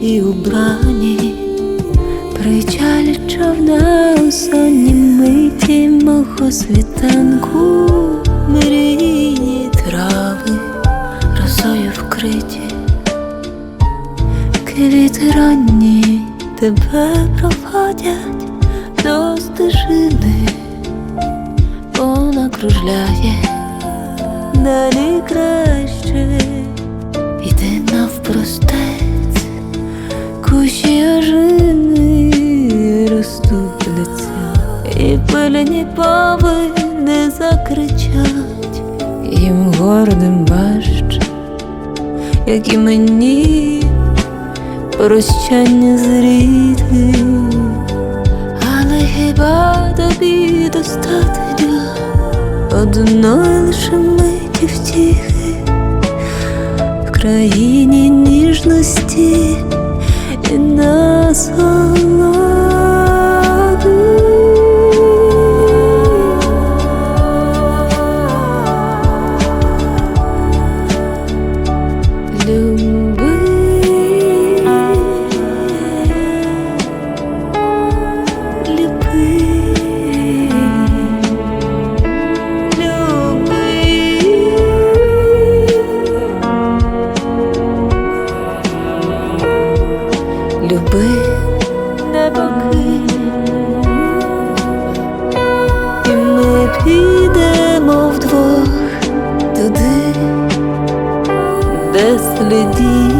і убрані, причалі човна у сонні миті мого світанку, мрії трави, росою вкриті, квіти ранні тебе проводять до стежини, вона кружляє далі краще, і пилені повини закричать, їм гордим важче, як і мені. Прощання зріти, але хіба тобі достатньо? Одної лише миті втіхи. В країні ніжності і насолоди. le dit.